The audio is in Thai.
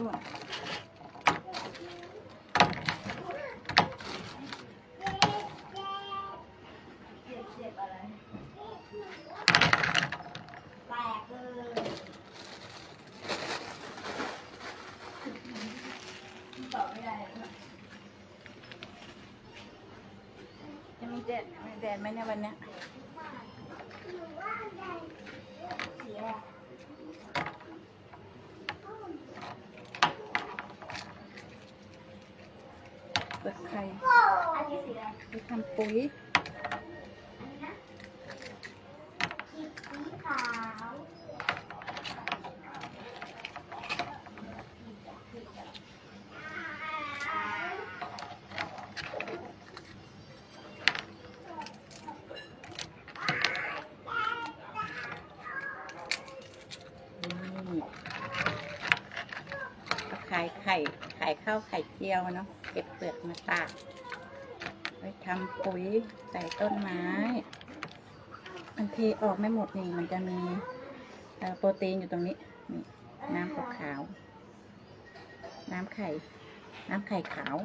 ด้วยจะมีแดดมีแดดไหมเนี่ยวันเนี้ย เปลือกไข่อันนี้สีอะไรไปทำปุ๋ยสีขาว นี่ก็ ขายไข่ขายข้าวไข่เจียวเนาะเก็บเปลือกมาตากไปทำปุ๋ยใส่ต้นไม้บางทีออกไม่หมดนี่มันจะมีโปรตีนอยู่ตรงนี้นี่น้ำขาว น้ำไข่ น้ำไข่ขาว